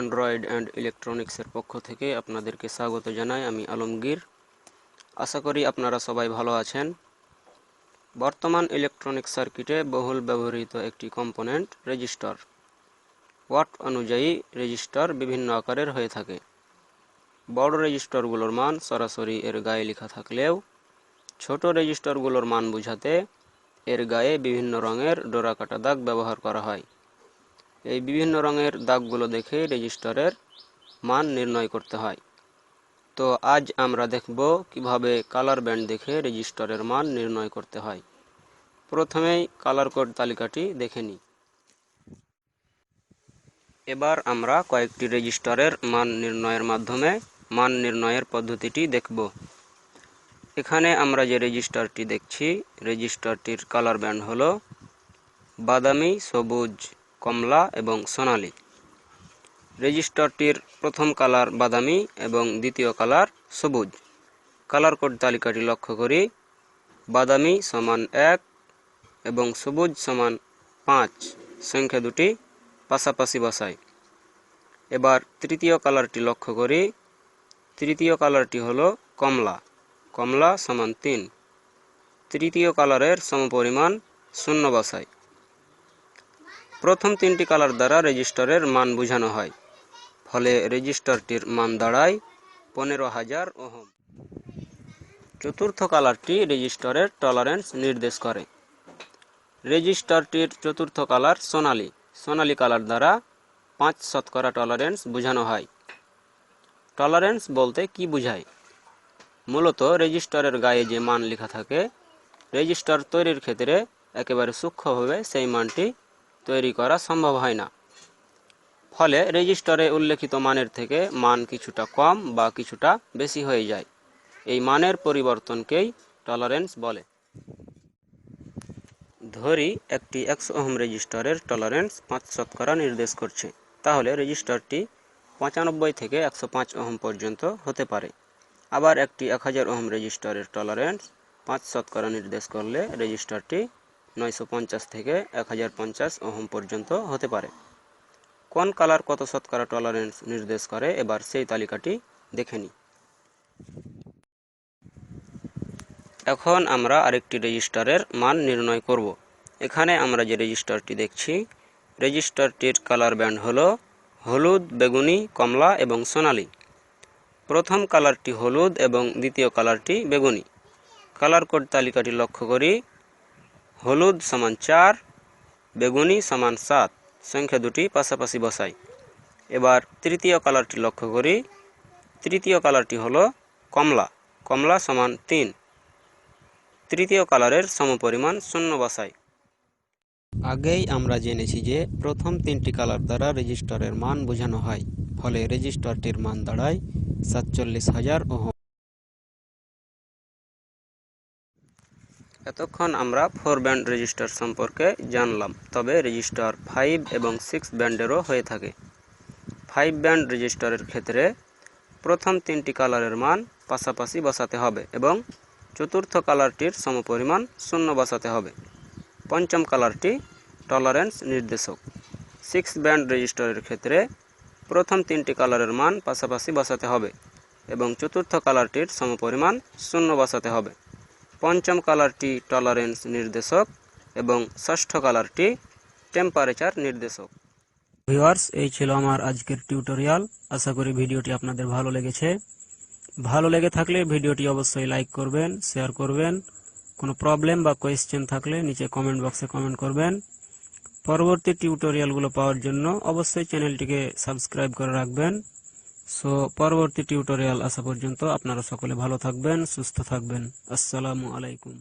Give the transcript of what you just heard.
Android and ইলেকট্রনিক্সের পক্ষ থেকে আপনাদেরকে স্বাগত জানাই আমি আলমগীর। আশা করি আপনারা সবাই ভালো আছেন। বর্তমান ইলেকট্রনিক সার্কিটে বহুল ব্যবহৃত একটি কম্পোনেন্ট রেজিস্টার ওয়াট অনুযায়ী রেজিস্টার বিভিন্ন আকারের হয়ে থাকে। বড় রেজিস্টারগুলোর মান সরাসরি এর গায়ে লেখা থাকলেও, ছোট রেজিস্টারগুলোর মান বোঝাতে এর গায়ে বিভিন্ন রঙের ডোরাকাটা দাগ ব্যবহার করা হয়। এই বিভিন্ন রঙের দাগগুলো দেখে রেজিস্টারের মান নির্ণয় করতে হয়। তো আজ আমরা দেখব কীভাবে কালার ব্যান্ড দেখে রেজিস্টারের মান নির্ণয় করতে হয়। প্রথমেই কালার কোড তালিকাটি দেখে নিই। এবার আমরা কয়েকটি রেজিস্টারের মান নির্ণয়ের মাধ্যমে মান নির্ণয়ের পদ্ধতিটি দেখব। এখানে আমরা যে রেজিস্টারটি দেখছি, রেজিস্টারটির কালার ব্যান্ড হলো বাদামি, সবুজ কমলা এবং সোনালি। রেজিস্টারটির প্রথম কালার বাদামি এবং দ্বিতীয় কালার সবুজ। কালার কোড তালিকাটি লক্ষ্য করি। বাদামি সমান এক এবং সবুজ সমান পাঁচ। সংখ্যা দুটি পাশাপাশি বসাই এবার তৃতীয় কালারটি লক্ষ্য করি। তৃতীয় কালারটি হলো কমলা। কমলা সমান তিন। তৃতীয় কালারের সমপরিমাণ শূন্য বসাই প্রথম তিনটি কালার দ্বারা রেজিস্টারের মান বোঝানো হয়। ফলে রেজিস্টারটির মান দাঁড়ায় পনেরো হাজার ওহম। চতুর্থ কালারটি রেজিস্টারের টলারেন্স নির্দেশ করে। রেজিস্টারটির চতুর্থ কালার সোনালি। সোনালি কালার দ্বারা পাঁচ শতকরা টলারেন্স বোঝানো হয়। টলারেন্স বলতে কি বোঝায়? মূলত রেজিস্টারের গায়ে যে মান লেখা থাকে, রেজিস্টার তৈরির ক্ষেত্রে একেবারে সূক্ষ্মভাবে সেই মানটি তৈরি করা সম্ভব হয় না। ফলে রেজিস্টারে উল্লেখিত মানের থেকে মান কিছুটা কম বা কিছুটা বেশি হয়ে যায়। এই মানের পরিবর্তনকেই টলারেন্স বলে। ধরি একটি একশো ওহম রেজিস্টারের টলারেন্স পাঁচ শতকরা নির্দেশ করছে। তাহলে রেজিস্টারটি পঁচানব্বই থেকে একশো পাঁচ ওহম পর্যন্ত হতে পারে। আবার একটি এক হাজার ওহম রেজিস্টারের টলারেন্স পাঁচ শতকরা নির্দেশ করলে রেজিস্টারটি নয়শো পঞ্চাশ থেকে এক হাজার পঞ্চাশ ওহম পর্যন্ত হতে পারে। কোন কালার কত শতকরা টলারেন্স নির্দেশ করে? এবার সেই তালিকাটি দেখে নিই। এখন আমরা আরেকটি রেজিস্টারের মান নির্ণয় করব। এখানে আমরা যে রেজিস্টারটি দেখছি, রেজিস্টারটির কালার ব্যান্ড হলো হলুদ, বেগুনি, কমলা এবং সোনালি। প্রথম কালারটি হলুদ এবং দ্বিতীয় কালারটি বেগুনি। কালার কোড তালিকাটি লক্ষ্য করি। হলুদ সমান চার, বেগুনি সমান সাত, সংখ্যা দুটি পাশাপাশি বসাই। এবার তৃতীয় কালারটি লক্ষ্য করি। তৃতীয় কালারটি হলো কমলা কমলা সমান তিন। তৃতীয় কালারের সমপরিমাণ শূন্য বসাই। আগেই আমরা জেনেছি যে প্রথম তিনটি কালার দ্বারা রেজিস্টারের মান বোঝানো হয়। ফলে রেজিস্টারটির মান দাঁড়ায় সাতচল্লিশ হাজার ওহম। এতক্ষণ আমরা ফোর ব্যান্ড রেজিস্টার সম্পর্কে জানলাম, তবে রেজিস্টার ফাইভ এবং সিক্স ব্যান্ডেরও হয়ে থাকে। ফাইভ ব্যান্ড রেজিস্টারের ক্ষেত্রে প্রথম তিনটি কালারের মান পাশাপাশি বসাতে হবে এবং চতুর্থ কালারটির সমপরিমাণ শূন্য বসাতে হবে। পঞ্চম কালারটি টলারেন্স নির্দেশক। সিক্স ব্যান্ড রেজিস্টারের ক্ষেত্রে প্রথম তিনটি কালারের মান পাশাপাশি বসাতে হবে এবং চতুর্থ কালারটির সমপরিমাণ শূন্য বসাতে হবে। পঞ্চম কালারটি টলারেন্স নির্দেশক এবং ষষ্ঠ কালারটি টেম্পারেচার নির্দেশক। ভিউয়ার্স এই ছিল আমার আজকের টিউটোরিয়াল আশা করি ভিডিওটি আপনাদের ভালো লেগেছে। ভালো লেগে থাকলে ভিডিওটি অবশ্যই লাইক করবেন শেয়ার করবেন। কোনো প্রবলেম বা কোয়েশ্চেন থাকলে নিচে কমেন্ট বক্সে কমেন্ট করবেন। পরবর্তী টিউটোরিয়ালগুলো পাওয়ার জন্য অবশ্যই চ্যানেলটিকে সাবস্ক্রাইব করে রাখবেন। সো পরবর্তী টিউটোরিয়াল আসা পর্যন্ত আপনারা সকলে ভালো থাকবেন সুস্থ থাকবেন। আসসালামু আলাইকুম।